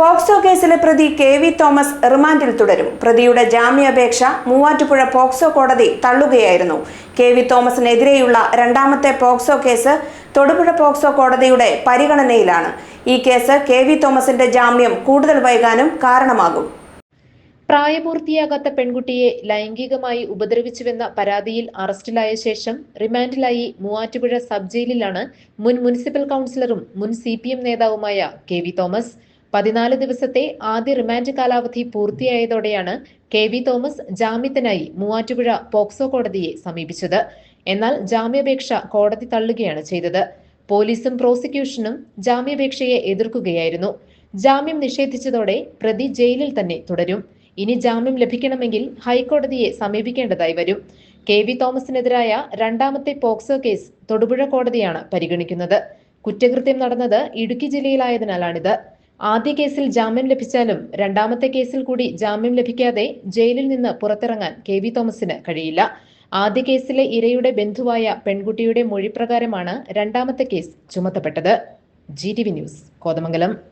POCSO കേസിലെ പ്രതി K V Thomas റിമാൻഡിൽ തുടരും. പ്രതിയുടെ ജാമ്യാപേക്ഷ മൂവാറ്റുപുഴ പോക്സോ കോടതി തള്ളുകയായിരുന്നു. കെ വി തോമസിനെതിരെയുള്ള രണ്ടാമത്തെ പോക്സോ കേസ് തൊടുപുഴ പോക്സോ കോടതിയുടെ പരിഗണനയിലാണ്. ഈ കേസ് കെ വി തോമസിന്റെ ജാമ്യം കൂടുതൽ വൈകാനും കാരണമാകും. പ്രായപൂർത്തിയാകാത്ത പെൺകുട്ടിയെ ലൈംഗികമായി ഉപദ്രവിച്ചുവെന്ന പരാതിയിൽ അറസ്റ്റിലായ ശേഷം റിമാൻഡിലായി മൂവാറ്റുപുഴ സബ് ജയിലിലാണ് മുൻ മുനിസിപ്പൽ കൗൺസിലറും മുൻ സി നേതാവുമായ കെ വി തോമസ്. പതിനാല് ദിവസത്തെ ആദ്യ റിമാൻഡ് കാലാവധി പൂർത്തിയായതോടെയാണ് കെ വി തോമസ് ജാമ്യത്തിനായി മൂവാറ്റുപുഴ പോക്സോ കോടതിയെ സമീപിച്ചത്. എന്നാൽ ജാമ്യാപേക്ഷ കോടതി തള്ളുകയാണ് ചെയ്തത്. പോലീസും പ്രോസിക്യൂഷനും ജാമ്യാപേക്ഷയെ എതിർക്കുകയായിരുന്നു. ജാമ്യം നിഷേധിച്ചതോടെ പ്രതി ജയിലിൽ തന്നെ തുടരും. ഇനി ജാമ്യം ലഭിക്കണമെങ്കിൽ ഹൈക്കോടതിയെ സമീപിക്കേണ്ടതായി വരും. കെ വി തോമസിനെതിരായ രണ്ടാമത്തെ പോക്സോ കേസ് തൊടുപുഴ കോടതിയാണ് പരിഗണിക്കുന്നത്. കുറ്റകൃത്യം നടന്നത് ഇടുക്കി ജില്ലയിലായതിനാലാണിത്. ആദ്യ കേസിൽ ജാമ്യം ലഭിച്ചാലും രണ്ടാമത്തെ കേസിൽ കൂടി ജാമ്യം ലഭിക്കാതെ ജയിലിൽ നിന്ന് പുറത്തിറങ്ങാൻ കെ വി തോമസിന് കഴിയില്ല. ആദ്യ കേസിലെ ഇരയുടെ ബന്ധുവായ പെൺകുട്ടിയുടെ മൊഴിപ്രകാരമാണ് രണ്ടാമത്തെ case ചുമത്തപ്പെട്ടത്. G T V news Kothamangalam.